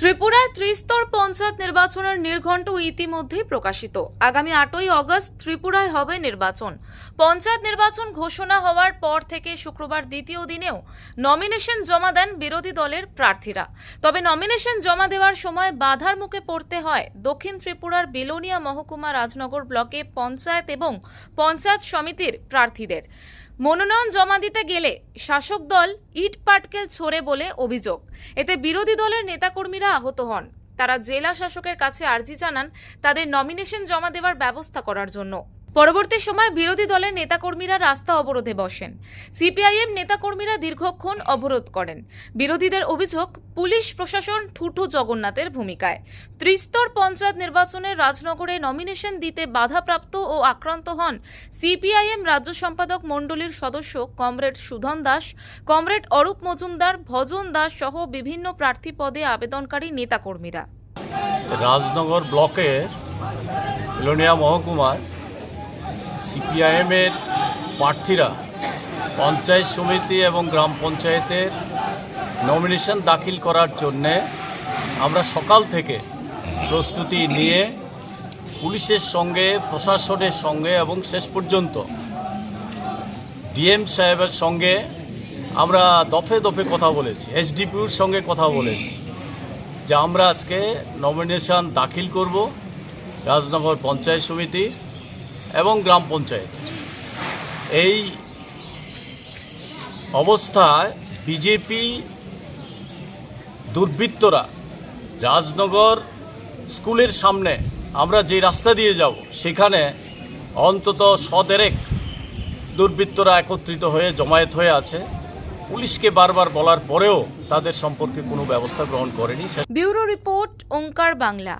ত্রিপুরায় ত্রিস্তর পঞ্চায়েত নির্বাচনের নির্ঘণ্ট ইতিমধ্যেই প্রকাশিত। আগামী আটই অগস্ট ত্রিপুরায় হবে নির্বাচন। পঞ্চায়েত নির্বাচন ঘোষণা হওয়ার পর থেকে শুক্রবার দ্বিতীয় দিনেও নমিনেশন জমা দেন বিরোধী দলের প্রার্থীরা। তবে নমিনেশন জমা দেওয়ার সময় বাধার মুখে পড়তে হয় দক্ষিণ ত্রিপুরার বিলোনিয়া মহকুমা রাজনগর ব্লকে পঞ্চায়েত এবং পঞ্চায়েত সমিতির প্রার্থীদের। মনোনয়ন জমা দিতে গেলে শাসক দল ইট পাটকেল ছোড়ে বলে অভিযোগ। এতে বিরোধী দলের নেতাকর্মীরা আহত হন। তারা জেলা শাসকের কাছে আর্জি জানান তাদের নমিনেশন জমা দেওয়ার ব্যবস্থা করার জন্য। পরবর্তী সময় বিরোধী দলের নেতাকর্মীরা রাস্তা অবরোধে বসেন। সিপিআইএম নেতাকর্মীরা দীর্ঘক্ষণ অবরোধ করেন। বিরোধীদের অভিযোগ, পুলিশ প্রশাসন ঠুঠু জগন্নাথের ভূমিকায়। ত্রিস্তর পঞ্চায়েত নির্বাচনে রাজনগরে নমিনেশন দিতে বাধাপ্রাপ্ত ও আক্রান্ত হন সিপিআইএম রাজ্য সম্পাদক মণ্ডলীর সদস্য কমরেড সুধন দাস, কমরেড অরূপ মজুমদার, ভজন দাস সহ বিভিন্ন প্রার্থী পদে আবেদনকারী নেতাকর্মীরা। রাজনগর ব্লকের লোনিয়া মহকুমার সিপিআইএমের প্রার্থীরা পঞ্চায়েত সমিতি এবং গ্রাম পঞ্চায়েতের নমিনেশন দাখিল করার জন্যে আমরা সকাল থেকে প্রস্তুতি নিয়ে পুলিশের সঙ্গে, প্রশাসনের সঙ্গে এবং শেষ পর্যন্ত ডিএম সাহেবের সঙ্গে আমরা দফে দফে কথা বলেছি, এসডিপিউর সঙ্গে কথা বলেছি যে আমরা আজকে নমিনেশন দাখিল করব রাজনগর পঞ্চায়েত সমিতির। এবং গ্রাম পঞ্চায়েত। এই অবস্থায় বিজেপি দুর্বৃত্তরা রাজনগর স্কুলের সামনে আমরা যে রাস্তা দিয়ে যাব, সেখানে অন্তত সদেরেক দুর্বৃত্তরা একত্রিত হয়ে জমায়েত হয়ে আছে। পুলিশকে বারবার বলার পরেও তাদের সম্পর্কে কোনো ব্যবস্থা গ্রহণ করেনি। Bureau report Onkar Bangla.